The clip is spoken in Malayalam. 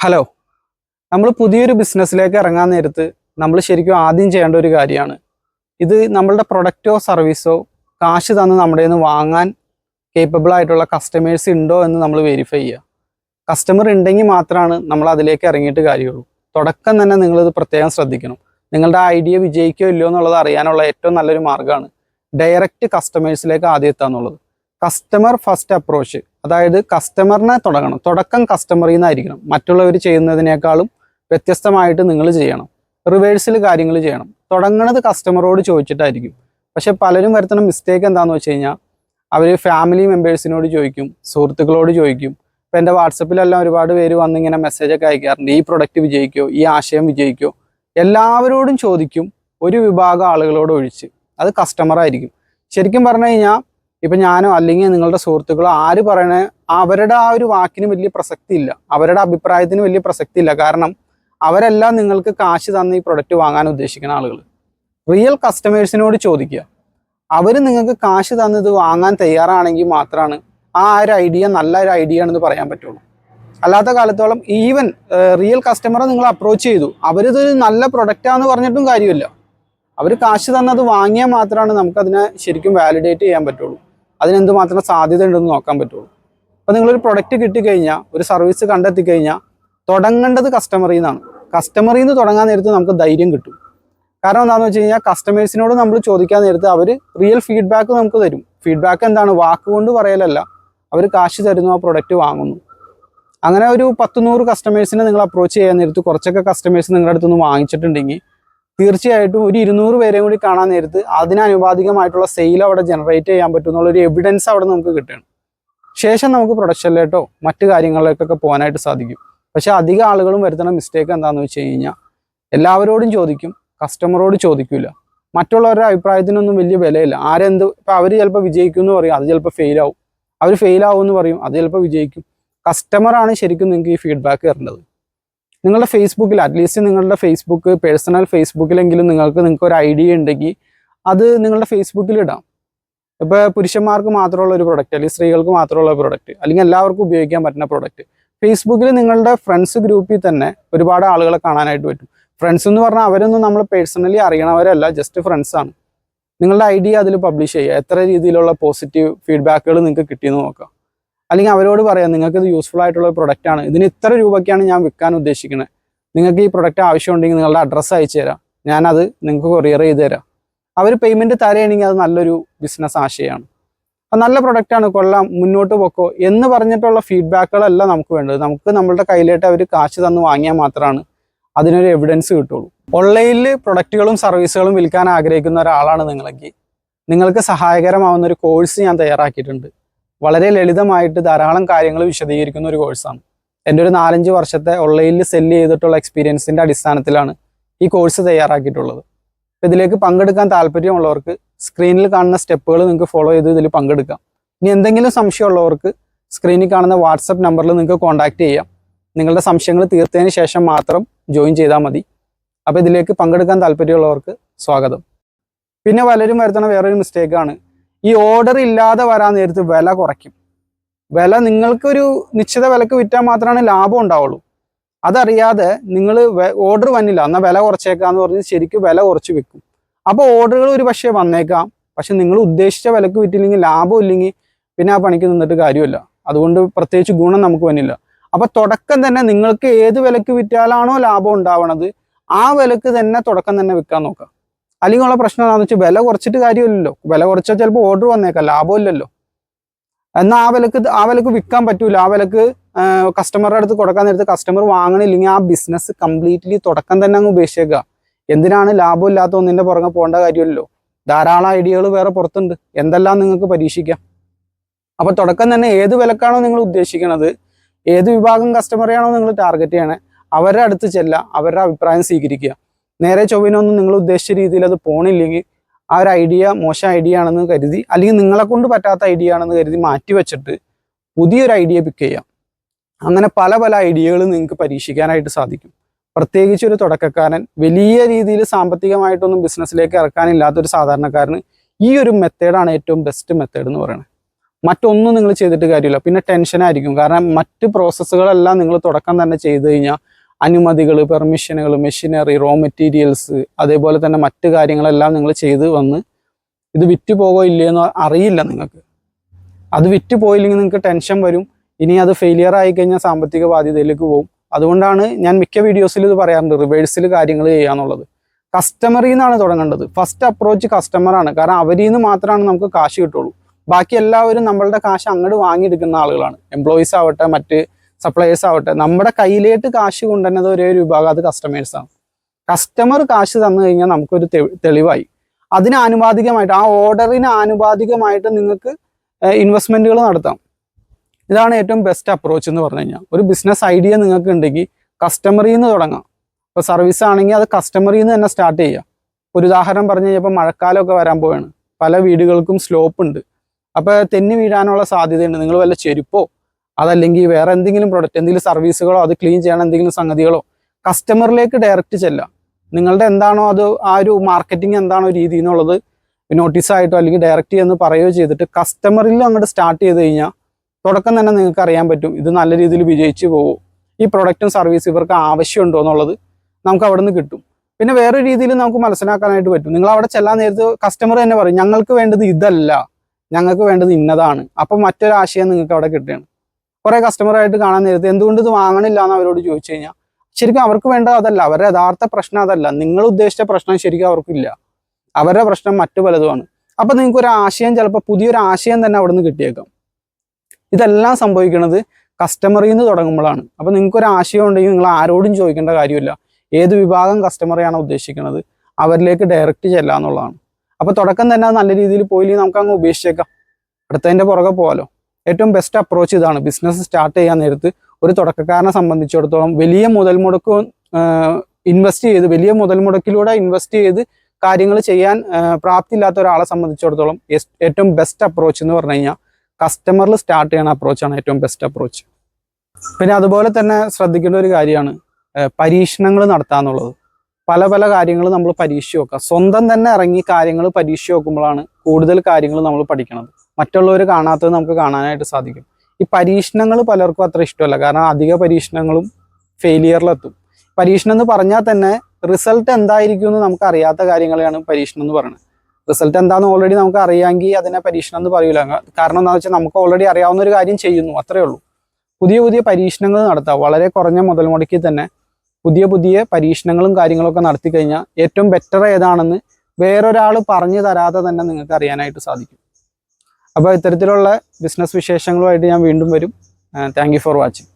ഹലോ നമ്മൾ പുതിയൊരു ബിസിനസ്സിലേക്ക് ഇറങ്ങാൻ നേരത്ത് നമ്മൾ ശരിക്കും ആദ്യം ചെയ്യേണ്ട ഒരു കാര്യമാണ്. ഇത് നമ്മളുടെ പ്രൊഡക്റ്റോ സർവീസോ കാശ് തന്ന് നമ്മുടെ നിന്ന് വാങ്ങാൻ കേപ്പബിൾ ആയിട്ടുള്ള കസ്റ്റമേഴ്സ് ഉണ്ടോ എന്ന് നമ്മൾ വെരിഫൈ ചെയ്യുക. കസ്റ്റമർ ഉണ്ടെങ്കിൽ മാത്രമാണ് നമ്മൾ അതിലേക്ക് ഇറങ്ങിയിട്ട് കാര്യമുള്ളൂ. തുടക്കം തന്നെ നിങ്ങളിത് പ്രത്യേകം ശ്രദ്ധിക്കണം. നിങ്ങളുടെ ഐഡിയ വിജയിക്കോ ഇല്ലയോ എന്നുള്ളത് അറിയാനുള്ള ഏറ്റവും നല്ലൊരു മാർഗമാണ്. ഡയറക്റ്റ് കസ്റ്റമേഴ്സിലേക്ക് ആദ്യം എത്തുക എന്നുള്ളത്. കസ്റ്റമർ ഫസ്റ്റ് അപ്രോച്ച് അതായത് കസ്റ്റമറിനെ തുടങ്ങണം. തുടക്കം കസ്റ്റമറിൽ നിന്നായിരിക്കണം. മറ്റുള്ളവർ ചെയ്യുന്നതിനേക്കാളും വ്യത്യസ്തമായിട്ട് നിങ്ങൾ ചെയ്യണം. റിവേഴ്സിൽ കാര്യങ്ങൾ ചെയ്യണം. തുടങ്ങണത് കസ്റ്റമറോട് ചോദിച്ചിട്ടായിരിക്കും. പക്ഷെ പലരും വരുത്തുന്ന മിസ്റ്റേക്ക് എന്താണെന്ന് വെച്ച് കഴിഞ്ഞാൽ അവർ ഫാമിലി മെമ്പേഴ്സിനോട് ചോദിക്കും സുഹൃത്തുക്കളോട് ചോദിക്കും. ഇപ്പം എന്റെ വാട്സപ്പിലെല്ലാം ഒരുപാട് പേര് വന്നിങ്ങനെ മെസ്സേജൊക്കെ അയക്കാറുണ്ട്. ഈ പ്രൊഡക്റ്റ് വിജയിക്കോ ഈ ആശയം വിജയിക്കോ. എല്ലാവരോടും ചോദിക്കും. ഒരു വിഭാഗം ആളുകളോട് ഒഴിച്ച്. അത് കസ്റ്റമറായിരിക്കും ശരിക്കും പറഞ്ഞു കഴിഞ്ഞാൽ ഇപ്പം ഞാനോ അല്ലെങ്കിൽ നിങ്ങളുടെ സുഹൃത്തുക്കളോ ആര് പറയണ അവരുടെ ആ ഒരു വാക്കിന് വലിയ പ്രസക്തി ഇല്ല അവരുടെ അഭിപ്രായത്തിന് വലിയ പ്രസക്തി ഇല്ല കാരണം അവരെല്ലാം നിങ്ങൾക്ക് കാശ് തന്ന് ഈ പ്രൊഡക്റ്റ് വാങ്ങാൻ ഉദ്ദേശിക്കുന്ന ആളുകൾ റിയൽ കസ്റ്റമേഴ്സിനോട് ചോദിക്കുക. അവർ നിങ്ങൾക്ക് കാശ് തന്നത് വാങ്ങാൻ തയ്യാറാണെങ്കിൽ മാത്രമാണ് ആ ഒരു ഐഡിയ നല്ല ഒരു ഐഡിയ ആണെന്ന് പറയാൻ പറ്റുള്ളൂ. അല്ലാത്ത കാലത്തോളം ഈവൻ റിയൽ കസ്റ്റമറെ നിങ്ങൾ അപ്രോച്ച് ചെയ്തു. അവരിതൊരു നല്ല പ്രൊഡക്റ്റാന്ന് പറഞ്ഞിട്ടും കാര്യമില്ല. അവർ കാശ് തന്നത് വാങ്ങിയാൽ മാത്രമാണ് നമുക്കതിനെ ശരിക്കും വാലിഡേറ്റ് ചെയ്യാൻ പറ്റുള്ളൂ. അതിനെന്ത് മാത്രം സാധ്യത ഉണ്ടെന്ന് നോക്കാൻ പറ്റുള്ളൂ. അപ്പോൾ നിങ്ങളൊരു പ്രൊഡക്റ്റ് കിട്ടിക്കഴിഞ്ഞാൽ ഒരു സർവീസ് കണ്ടെത്തി കഴിഞ്ഞാൽ തുടങ്ങേണ്ടത് കസ്റ്റമറിൽ നിന്നാണ്. കസ്റ്റമറിൽ നിന്ന് തുടങ്ങാൻ നേരത്ത് നമുക്ക് ധൈര്യം കിട്ടും. കാരണം എന്താണെന്ന് വെച്ച് കഴിഞ്ഞാൽ കസ്റ്റമേഴ്സിനോട് നമ്മൾ ചോദിക്കാൻ നേരത്ത് അവർ റിയൽ ഫീഡ്ബാക്ക് നമുക്ക് തരും. ഫീഡ്ബാക്ക് എന്താണ്? വാക്കുകൊണ്ട് പറയലല്ല. അവർ കാശ് തരുന്നു ആ പ്രൊഡക്റ്റ് വാങ്ങുന്നു. അങ്ങനെ ഒരു പത്ത് നൂറ് കസ്റ്റമേഴ്സിനെ നിങ്ങൾ അപ്രോച്ച് ചെയ്യാൻ നേരത്ത് കുറച്ചൊക്കെ കസ്റ്റമേഴ്സ് നിങ്ങളുടെ അടുത്തുനിന്ന് വാങ്ങിച്ചിട്ടുണ്ടെങ്കിൽ തീർച്ചയായിട്ടും ഒരു ഇരുന്നൂറ് പേരെയും കൂടി കാണാൻ നേരത്ത് അതിനനുപാതികമായിട്ടുള്ള സെയിൽ അവിടെ ജനറേറ്റ് ചെയ്യാൻ പറ്റും എന്നുള്ളൊരു എവിഡൻസ് അവിടെ നമുക്ക് കിട്ടണം. ശേഷം നമുക്ക് പ്രൊഡക്ഷനിലേട്ടോ മറ്റു കാര്യങ്ങളിലേക്കൊക്കെ പോകാനായിട്ട് സാധിക്കും. പക്ഷെ അധികം ആളുകളും വരുത്തുന്ന മിസ്റ്റേക്ക് എന്താണെന്ന് വെച്ച് കഴിഞ്ഞാൽ എല്ലാവരോടും ചോദിക്കും കസ്റ്റമറോട് ചോദിക്കില്ല മറ്റുള്ളവരുടെ അഭിപ്രായത്തിനൊന്നും വലിയ വിലയില്ല. ആരെന്ത് ഇപ്പം അവർ ചിലപ്പോൾ വിജയിക്കും എന്ന് പറയും അത് ചിലപ്പോൾ ഫെയിൽ ആവും. അവർ ഫെയിലാവും എന്ന് പറയും അത് ചിലപ്പോൾ വിജയിക്കും. കസ്റ്റമറാണ് ശരിക്കും നിങ്ങൾക്ക് ഈ ഫീഡ്ബാക്ക് തരേണ്ടത്. നിങ്ങളുടെ ഫേസ്ബുക്കിൽ അറ്റ്ലീസ്റ്റ് നിങ്ങളുടെ ഫേസ്ബുക്ക് പേഴ്സണൽ ഫേസ്ബുക്കിലെങ്കിലും നിങ്ങൾക്ക് നിങ്ങൾക്ക് ഒരു ഐഡിയ ഉണ്ടെങ്കിൽ അത് നിങ്ങളുടെ ഫേസ്ബുക്കിൽ ഇടാം. ഇപ്പോൾ പുരുഷന്മാർക്ക് മാത്രമുള്ള ഒരു പ്രൊഡക്റ്റ് അല്ലെങ്കിൽ സ്ത്രീകൾക്ക് മാത്രമുള്ള പ്രൊഡക്റ്റ് അല്ലെങ്കിൽ എല്ലാവർക്കും ഉപയോഗിക്കാൻ പറ്റുന്ന പ്രൊഡക്റ്റ് ഫേസ്ബുക്കിൽ നിങ്ങളുടെ ഫ്രണ്ട്സ് ഗ്രൂപ്പിൽ തന്നെ ഒരുപാട് ആളുകളെ കാണാനായിട്ട് പറ്റും. ഫ്രണ്ട്സ് എന്ന് പറഞ്ഞാൽ അവരൊന്നും നമ്മൾ പേഴ്സണലി അറിയണവരല്ല ജസ്റ്റ് ഫ്രണ്ട്സ് ആണ്. നിങ്ങളുടെ ഐഡിയ അതിൽ പബ്ലിഷ് ചെയ്യുക. എത്ര രീതിയിലുള്ള പോസിറ്റീവ് ഫീഡ്ബാക്കുകൾ നിങ്ങൾക്ക് കിട്ടിയെന്ന് നോക്കാം അല്ലെങ്കിൽ അവരോട് പറയാം നിങ്ങൾക്ക് ഇത് യൂസ്ഫുൾ ആയിട്ടുള്ള ഒരു പ്രൊഡക്റ്റ് ആണ്. ഇതിന് ഇത്ര രൂപയ്ക്കാണ് ഞാൻ വിൽക്കാൻ ഉദ്ദേശിക്കുന്നത്. നിങ്ങൾക്ക് ഈ പ്രൊഡക്റ്റ് ആവശ്യമുണ്ടെങ്കിൽ നിങ്ങളുടെ അഡ്രസ്സ് അയച്ചു തരാം. ഞാനത് നിങ്ങൾക്ക് കൊറിയർ ചെയ്ത് തരാം. അവർ പേയ്മെന്റ് തരുകയാണെങ്കിൽ അത് നല്ലൊരു ബിസിനസ് ആശയമാണ്. അപ്പം നല്ല പ്രൊഡക്റ്റാണ് കൊള്ളാം മുന്നോട്ട് പോക്കോ എന്ന് പറഞ്ഞിട്ടുള്ള ഫീഡ്ബാക്കുകളല്ല നമുക്ക് വേണ്ടത്. നമുക്ക് നമ്മളുടെ കയ്യിലായിട്ട് അവർ കാശ് തന്ന് വാങ്ങിയാൽ മാത്രമാണ് അതിനൊരു എവിഡൻസ് കിട്ടുള്ളൂ. ഓൺലൈനിൽ പ്രൊഡക്റ്റുകളും സർവീസുകളും വിൽക്കാൻ ആഗ്രഹിക്കുന്ന ഒരാളാണ് നിങ്ങളെങ്കിൽ. നിങ്ങൾക്ക് സഹായകരമാവുന്ന ഒരു കോഴ്സ് ഞാൻ തയ്യാറാക്കിയിട്ടുണ്ട്. വളരെ ലളിതമായിട്ട് ധാരാളം കാര്യങ്ങൾ വിശദീകരിക്കുന്ന ഒരു കോഴ്സാണ് എന്റെ ഒരു നാലഞ്ച് വർഷത്തെ ഓൺലൈനിൽ സെല്ല് ചെയ്തിട്ടുള്ള എക്സ്പീരിയൻസിന്റെ അടിസ്ഥാനത്തിലാണ് ഈ കോഴ്സ് തയ്യാറാക്കിയിട്ടുള്ളത്. അപ്പോൾ ഇതിലേക്ക് പങ്കെടുക്കാൻ താല്പര്യമുള്ളവർക്ക് സ്ക്രീനിൽ കാണുന്ന സ്റ്റെപ്പുകൾ നിങ്ങൾക്ക് ഫോളോ ചെയ്ത് ഇതിൽ പങ്കെടുക്കാം. ഇനി എന്തെങ്കിലും സംശയമുള്ളവർക്ക് സ്ക്രീനിൽ കാണുന്ന വാട്സപ്പ് നമ്പറിൽ നിങ്ങൾക്ക് കോൺടാക്റ്റ് ചെയ്യാം. നിങ്ങളുടെ സംശയങ്ങൾ തീർത്തതിന് ശേഷം മാത്രം ജോയിൻ ചെയ്താൽ മതി. അപ്പോൾ ഇതിലേക്ക് പങ്കെടുക്കാൻ താല്പര്യമുള്ളവർക്ക് സ്വാഗതം. പിന്നെ പലരും വരുത്തുന്ന വേറൊരു മിസ്റ്റേക്കാണ് ഈ ഓർഡർ ഇല്ലാതെ വരാൻ നേരത്ത് വില കുറയ്ക്കും. വില നിങ്ങൾക്കൊരു നിശ്ചിത വിലക്ക് വിറ്റാൽ മാത്രമാണ് ലാഭം ഉണ്ടാവുള്ളൂ. അതറിയാതെ നിങ്ങൾ ഓർഡർ വന്നില്ല. എന്നാൽ വില കുറച്ചേക്കാന്ന് പറഞ്ഞ് ശരിക്കും വില കുറച്ച് വിൽക്കും. അപ്പോൾ ഓർഡറുകൾ ഒരു പക്ഷേ വന്നേക്കാം. പക്ഷെ നിങ്ങൾ ഉദ്ദേശിച്ച വിലക്ക് വിറ്റില്ലെങ്കിൽ ലാഭം ഇല്ലെങ്കിൽ പിന്നെ ആ പണിക്ക് നിന്നിട്ട് കാര്യമില്ല. അതുകൊണ്ട് പ്രത്യേകിച്ച് ഗുണം നമുക്ക് വന്നില്ല. അപ്പൊ തുടക്കം തന്നെ നിങ്ങൾക്ക് ഏത് വിലക്ക് വിറ്റാലാണോ ലാഭം ഉണ്ടാവണത് ആ വിലക്ക് തന്നെ തുടക്കം തന്നെ വിൽക്കാൻ നോക്കാം. അല്ലെങ്കിൽ ഉള്ള പ്രശ്നം എന്താണെന്ന് വെച്ചാൽ വില കുറച്ചിട്ട് കാര്യമില്ലല്ലോ. വില കുറച്ചാൽ ചിലപ്പോൾ ഓർഡർ വന്നേക്കാം ലാഭമില്ലല്ലോ എന്നാൽ ആ വിലക്ക് ആ വിലക്ക് വിൽക്കാൻ പറ്റൂല. ആ വിലക്ക് കസ്റ്റമറുടെ അടുത്ത് കൊടുക്കാൻ നേരത്ത് കസ്റ്റമർ വാങ്ങണില്ലെങ്കിൽ ആ ബിസിനസ് കംപ്ലീറ്റ്ലി തുടക്കം തന്നെ അങ്ങ് ഉപേക്ഷിക്കുക എന്തിനാണ് ലാഭമില്ലാത്ത ഒന്നിന്റെ പുറകെ പോകേണ്ട കാര്യമില്ലല്ലോ. ധാരാളം ഐഡിയകൾ വേറെ പുറത്തുണ്ട്. എന്തെല്ലാം നിങ്ങൾക്ക് പരീക്ഷിക്കാം? അപ്പോൾ തുടക്കം തന്നെ ഏത് വിലക്കാണോ നിങ്ങൾ ഉദ്ദേശിക്കുന്നത് ഏത് വിഭാഗം കസ്റ്റമറെയാണോ നിങ്ങൾ ടാർഗറ്റ് ചെയ്യണേ അവരുടെ അടുത്ത് ചെല്ലുക അവരുടെ അഭിപ്രായം സ്വീകരിക്കുക. നേരെ ചൊവ്വനൊന്നും നിങ്ങൾ ഉദ്ദേശിച്ച രീതിയിൽ അത് പോണില്ലെങ്കിൽ ആ ഒരു ഐഡിയ മോശം ഐഡിയ ആണെന്ന് കരുതി അല്ലെങ്കിൽ നിങ്ങളെ കൊണ്ട് പറ്റാത്ത ഐഡിയ ആണെന്ന് കരുതി മാറ്റി വെച്ചിട്ട് പുതിയൊരു ഐഡിയ പിക്ക് ചെയ്യാം. അങ്ങനെ പല പല ഐഡിയകൾ നിങ്ങൾക്ക് പരീക്ഷിക്കാനായിട്ട് സാധിക്കും. പ്രത്യേകിച്ച് ഒരു തുടക്കക്കാരൻ വലിയ രീതിയിൽ സാമ്പത്തികമായിട്ടൊന്നും ബിസിനസ്സിലേക്ക് ഇറക്കാനില്ലാത്ത ഒരു സാധാരണക്കാരന് ഈ ഒരു മെത്തേഡാണ് ഏറ്റവും ബെസ്റ്റ് മെത്തേഡ് എന്ന് പറയുന്നത് മറ്റൊന്നും നിങ്ങൾ ചെയ്തിട്ട് കാര്യമില്ല. പിന്നെ ടെൻഷനായിരിക്കും കാരണം മറ്റ് പ്രോസസ്സുകളെല്ലാം നിങ്ങൾ തുടക്കം തന്നെ ചെയ്തു കഴിഞ്ഞാൽ അനുമതികൾ പെർമിഷനുകൾ മെഷീനറി റോ മെറ്റീരിയൽസ് അതേപോലെ തന്നെ മറ്റു കാര്യങ്ങളെല്ലാം നിങ്ങൾ ചെയ്ത് വന്ന് ഇത് വിറ്റ് പോകോ ഇല്ലയെന്ന് അറിയില്ല നിങ്ങൾക്ക്. അത് വിറ്റ് പോയില്ലെങ്കിൽ നിങ്ങൾക്ക് ടെൻഷൻ വരും. ഇനി അത് ഫെയിലിയർ ആയി കഴിഞ്ഞാൽ സാമ്പത്തിക ബാധ്യതയിലേക്ക് പോകും. അതുകൊണ്ടാണ് ഞാൻ മിക്ക വീഡിയോസിൽ ഇത് പറയാറുണ്ട് റിവേഴ്സിൽ കാര്യങ്ങൾ ചെയ്യാന്നുള്ളത് കസ്റ്റമറിൽ നിന്നാണ് തുടങ്ങേണ്ടത്. ഫസ്റ്റ് അപ്രോച്ച് കസ്റ്റമറാണ് കാരണം അവരിൽ നിന്ന് മാത്രമാണ് നമുക്ക് കാശ് കിട്ടുള്ളൂ. ബാക്കി എല്ലാവരും നമ്മളുടെ കാശ് അങ്ങോട്ട് വാങ്ങിയെടുക്കുന്ന ആളുകളാണ്. എംപ്ലോയീസ് ആവട്ടെ മറ്റ് സപ്ലയേഴ്സ് ആവട്ടെ നമ്മുടെ കയ്യിലേക്ക് കാശ് കൊണ്ടുവരുന്നത് ഒരേ ഒരു വിഭാഗം അത് കസ്റ്റമേഴ്സാണ് കസ്റ്റമർ കാശ് തന്നു കഴിഞ്ഞാൽ നമുക്കൊരു തെളിവായി. അതിന് ആനുപാതികമായിട്ട് ആ ഓർഡറിന് ആനുപാതികമായിട്ട് നിങ്ങൾക്ക് ഇൻവെസ്റ്റ്മെന്റുകൾ നടത്താം. ഇതാണ് ഏറ്റവും ബെസ്റ്റ് അപ്രോച്ച് എന്ന് പറഞ്ഞു കഴിഞ്ഞാൽ. ഒരു ബിസിനസ് ഐഡിയ നിങ്ങൾക്ക് ഉണ്ടെങ്കിൽ കസ്റ്റമറിൽ നിന്ന് തുടങ്ങാം. ഇപ്പോൾ സർവീസ് ആണെങ്കിൽ അത് കസ്റ്റമറിൽ നിന്ന് തന്നെ സ്റ്റാർട്ട് ചെയ്യാം. ഒരു ഉദാഹരണം പറഞ്ഞു കഴിഞ്ഞാൽ ഇപ്പൊ മഴക്കാലമൊക്കെ വരാൻ പോവാണ് പല വീടുകൾക്കും സ്ലോപ്പ് ഉണ്ട്. അപ്പോൾ തെന്നി വീഴാനുള്ള സാധ്യതയുണ്ട്. നിങ്ങൾ വല്ല ചെരുപ്പോ അതല്ലെങ്കിൽ വേറെ എന്തെങ്കിലും പ്രൊഡക്റ്റ് എന്തെങ്കിലും സർവീസുകളോ അത് ക്ലീൻ ചെയ്യാൻ എന്തെങ്കിലും സംഗതികളോ കസ്റ്റമറിലേക്ക് ഡയറക്റ്റ് ചെല്ലാം നിങ്ങളുടെ എന്താണോ അത് ആ ഒരു മാർക്കറ്റിംഗ് എന്താണോ രീതി എന്നുള്ളത് നോട്ടീസായിട്ടോ അല്ലെങ്കിൽ ഡയറക്റ്റ് എന്ന് പറയുകയോ ചെയ്തിട്ട് കസ്റ്റമറിൽ അങ്ങോട്ട് സ്റ്റാർട്ട് ചെയ്ത് കഴിഞ്ഞാൽ തുടക്കം തന്നെ നിങ്ങൾക്ക് അറിയാൻ പറ്റും ഇത് നല്ല രീതിയിൽ വിജയിച്ചു പോകും. ഈ പ്രൊഡക്റ്റും സർവീസ് ഇവർക്ക് ആവശ്യമുണ്ടോ എന്നുള്ളത് നമുക്ക് അവിടെ നിന്ന് കിട്ടും. പിന്നെ വേറെ രീതിയിൽ നമുക്ക് മനസ്സിലാക്കാനായിട്ട് പറ്റും. നിങ്ങൾ അവിടെ ചെല്ലാൻ നേരത്ത് കസ്റ്റമർ തന്നെ പറയും ഞങ്ങൾക്ക് വേണ്ടത് ഇതല്ല ഞങ്ങൾക്ക് വേണ്ടത് ഇന്നതാണ്. അപ്പം മറ്റൊരാശയം നിങ്ങൾക്ക് അവിടെ കിട്ടുകയാണ്. കുറെ കസ്റ്റമറായിട്ട് കാണാൻ നേരത്ത് എന്തുകൊണ്ട് ഇത് വാങ്ങണില്ല എന്ന് അവരോട് ചോദിച്ചു കഴിഞ്ഞാൽ ശരിക്കും അവർക്ക് വേണ്ട അതല്ല അവരുടെ യഥാർത്ഥ പ്രശ്നം അതല്ല. നിങ്ങൾ ഉദ്ദേശിച്ച പ്രശ്നം ശരിക്കും അവർക്കില്ല അവരുടെ പ്രശ്നം മറ്റു പലതുമാണ്. അപ്പൊ നിങ്ങൾക്ക് ഒരു ആശയം ചിലപ്പോൾ പുതിയൊരു ആശയം തന്നെ അവിടെ നിന്ന് കിട്ടിയേക്കാം. ഇതെല്ലാം സംഭവിക്കുന്നത് കസ്റ്റമറിൽ നിന്ന് തുടങ്ങുമ്പോഴാണ്. അപ്പൊ നിങ്ങൾക്ക് ഒരു ആശയം ഉണ്ടെങ്കിൽ നിങ്ങൾ ആരോടും ചോദിക്കേണ്ട കാര്യമില്ല. ഏത് വിഭാഗം കസ്റ്റമറെയാണ് ഉദ്ദേശിക്കുന്നത് അവരിലേക്ക് ഡയറക്റ്റ് ചെല്ലാന്നുള്ളതാണ്. അപ്പൊ തുടക്കം തന്നെ നല്ല രീതിയിൽ പോയില്ലെങ്കിൽ നമുക്ക് അങ്ങ് ഉപേക്ഷിച്ചേക്കാം. അടുത്തതിന്റെ പുറകെ പോകാലോ ഏറ്റവും ബെസ്റ്റ് അപ്രോച്ച് ഇതാണ്. ബിസിനസ് സ്റ്റാർട്ട് ചെയ്യാൻ നേരത്ത് ഒരു തുടക്കക്കാരനെ സംബന്ധിച്ചിടത്തോളം വലിയ മുതൽ മുടക്ക് ഇൻവെസ്റ്റ് ചെയ്ത് വലിയ മുതൽ മുടക്കിലൂടെ ഇൻവെസ്റ്റ് ചെയ്ത് കാര്യങ്ങൾ ചെയ്യാൻ പ്രാപ്തി പ്രാപ്തിയില്ലാത്ത ഒരാളെ സംബന്ധിച്ചിടത്തോളം ഏറ്റവും ബെസ്റ്റ് അപ്രോച്ച് എന്ന് പറഞ്ഞു കസ്റ്റമറിൽ സ്റ്റാർട്ട് ചെയ്യുന്ന അപ്രോച്ചാണ് ഏറ്റവും ബെസ്റ്റ് അപ്രോച്ച് പിന്നെ അതുപോലെ തന്നെ ശ്രദ്ധിക്കേണ്ട ഒരു കാര്യമാണ് പരീക്ഷണങ്ങൾ നടത്താന്നുള്ളത് പല പല കാര്യങ്ങൾ നമ്മൾ പരീക്ഷിച്ച് നോക്കുക. സ്വന്തം തന്നെ ഇറങ്ങി കാര്യങ്ങൾ പരീക്ഷിച്ച് നോക്കുമ്പോഴാണ് കൂടുതൽ കാര്യങ്ങൾ നമ്മൾ പഠിക്കുന്നത് മറ്റുള്ളവർ കാണാത്തത് നമുക്ക് കാണാനായിട്ട് സാധിക്കും. ഈ പരീക്ഷണങ്ങൾ പലർക്കും അത്ര ഇഷ്ടമല്ല. കാരണം അധിക പരീക്ഷണങ്ങളും ഫെയിലിയറിലെത്തും പരീക്ഷണം എന്ന് പറഞ്ഞാൽ തന്നെ റിസൾട്ട് എന്തായിരിക്കും എന്ന് നമുക്ക് അറിയാത്ത കാര്യങ്ങളെയാണ് പരീക്ഷണം എന്ന് പറയുന്നത്. റിസൾട്ട് എന്താണെന്ന് ഓൾറെഡി നമുക്ക് അറിയാമെങ്കിൽ അതിനെ പരീക്ഷണം എന്ന് പറയൂല. കാരണം എന്താണെന്ന് വെച്ചാൽ നമുക്ക് ഓൾറെഡി അറിയാവുന്ന ഒരു കാര്യം ചെയ്യുന്നു. അത്രേ ഉള്ളൂ. പുതിയ പുതിയ പരീക്ഷണങ്ങൾ നടത്തുക വളരെ കുറഞ്ഞ മുതൽ മുടക്കി തന്നെ പുതിയ പുതിയ പരീക്ഷണങ്ങളും കാര്യങ്ങളൊക്കെ നടത്തി കഴിഞ്ഞാൽ ഏറ്റവും ബെറ്റർ ഏതാണെന്ന് വേറൊരാൾ പറഞ്ഞു തരാതെ തന്നെ നിങ്ങൾക്ക് അറിയാനായിട്ട് സാധിക്കും. അപ്പോൾ ഇത്തരത്തിലുള്ള ബിസിനസ് വിശേഷങ്ങളുമായിട്ട് ഞാൻ വീണ്ടും വരും. Thank for watching